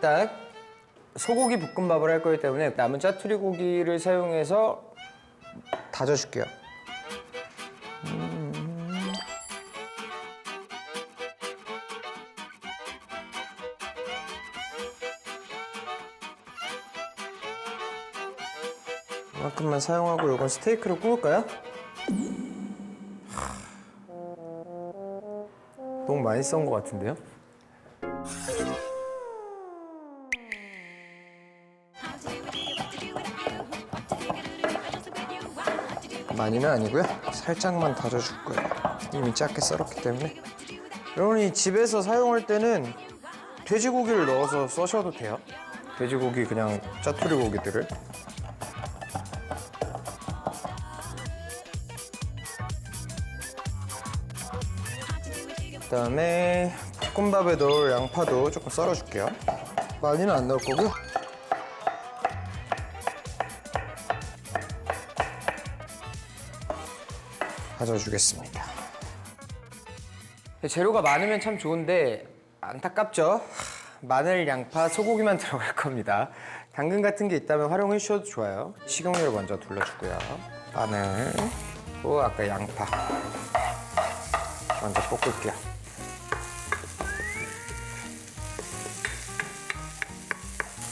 일단 소고기 볶음밥을 할 거기 때문에 남은 짜투리 고기를 사용해서 다져줄게요. 음. 이만큼만 사용하고 이건 스테이크로 구울까요? 하. 너무 많이 썬 것 같은데요? 많이는 아니고요. 살짝만 다져줄 거예요. 이미 작게 썰었기 때문에. 여러분이 집에서 사용할 때는 돼지고기를 넣어서 써셔도 돼요. 돼지고기 그냥 짜투리 고기들을. 그다음에 볶음밥에 넣을 양파도 조금 썰어줄게요. 많이는 안 넣을 거고요. 가져주겠습니다. 재료가 많으면 참 좋은데 안타깝죠? 하, 마늘, 양파, 소고기만 들어갈 겁니다. 당근 같은 게 있다면 활용해 주셔도 좋아요. 식용유를 먼저 둘러주고요. 마늘, 또 아까 양파 먼저 볶을게요.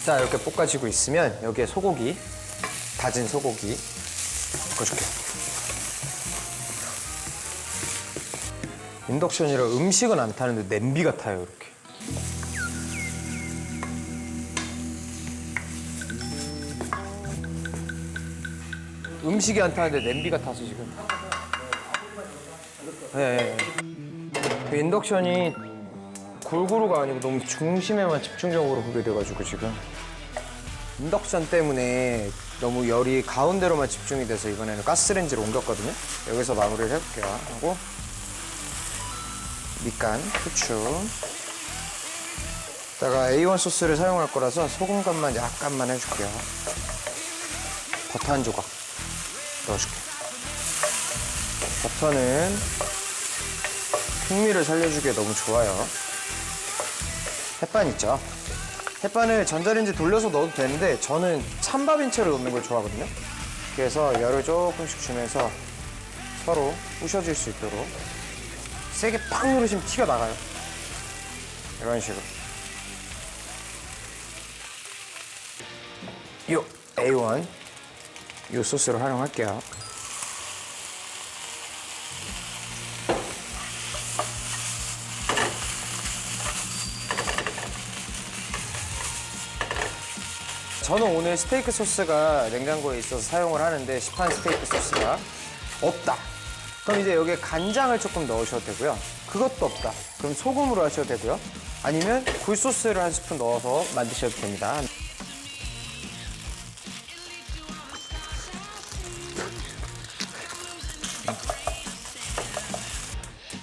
자 이렇게 볶아지고 있으면 여기에 소고기, 다진 소고기 볶아줄게요. 인덕션이라 음식은 안 타는데 냄비가 타요 이렇게. 음식이 안 타는데 냄비가 타서 지금. 네. 그 인덕션이 골고루가 아니고 너무 중심에만 집중적으로 그게 돼가지고 지금 인덕션 때문에 너무 열이 가운데로만 집중이 돼서 이번에는 가스레인지로 옮겼거든요. 여기서 마무리를 해볼게요. 하고 밑간, 후추. 이따가 A1 소스를 사용할 거라서 소금 간만 약간만 해줄게요. 버터 한 조각 넣어줄게요. 버터는 풍미를 살려주기에 너무 좋아요. 햇반 있죠? 햇반을 전자레인지 돌려서 넣어도 되는데 저는 찬밥인 채로 넣는 걸 좋아하거든요. 그래서 열을 조금씩 주면서 서로 부셔질 수 있도록 세게 팍 누르시면 티가 나가요. 이런 식으로. 요 A1 요 소스를 활용할게요. 저는 오늘 스테이크 소스가 냉장고에 있어서 사용을 하는데 시판 스테이크 소스가 없다. 그럼 이제 여기에 간장을 조금 넣으셔도 되고요. 그것도 없다. 그럼 소금으로 하셔도 되고요. 아니면 굴소스를 한 스푼 넣어서 만드셔도 됩니다.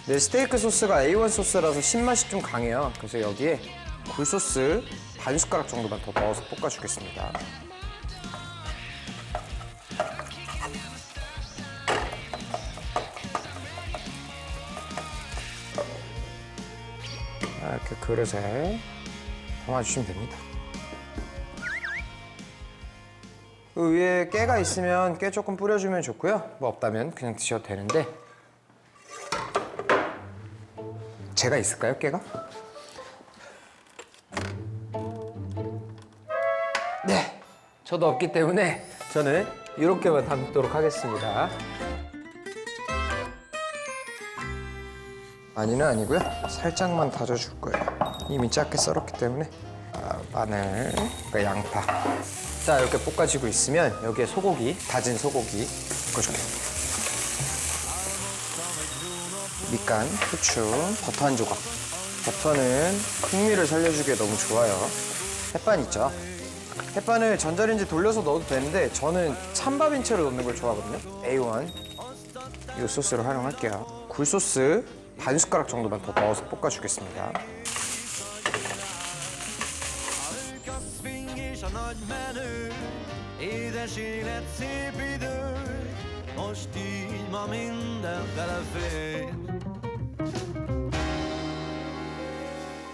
네, 스테이크 소스가 A1 소스라서 신맛이 좀 강해요. 그래서 여기에 굴소스 반 숟가락 정도만 더 넣어서 볶아주겠습니다. 그릇에 담아주시면 됩니다. 그 위에 깨가 있으면 깨 조금 뿌려주면 좋고요. 뭐 없다면 그냥 드셔도 되는데 제가 있을까요, 깨가? 네, 저도 없기 때문에 저는 이렇게만 담도록 하겠습니다. 많이는 아니고요. 살짝만 다져줄 거예요. 이미 작게 썰었기 때문에 아, 마늘, 그러니까 양파. 자 이렇게 볶아지고 있으면 여기에 소고기, 다진 소고기 볶아줄게요. 밑간, 후추, 버터 한 조각. 버터는 풍미를 살려주기에 너무 좋아요. 햇반 있죠? 햇반을 전자레인지 돌려서 넣어도 되는데 저는 찬밥인 채로 넣는 걸 좋아하거든요. A1 이 소스를 활용할게요. 굴소스 반 숟가락 정도만 더 넣어서 볶아주겠습니다. Édes élet szép idő, most így ma minden belefér.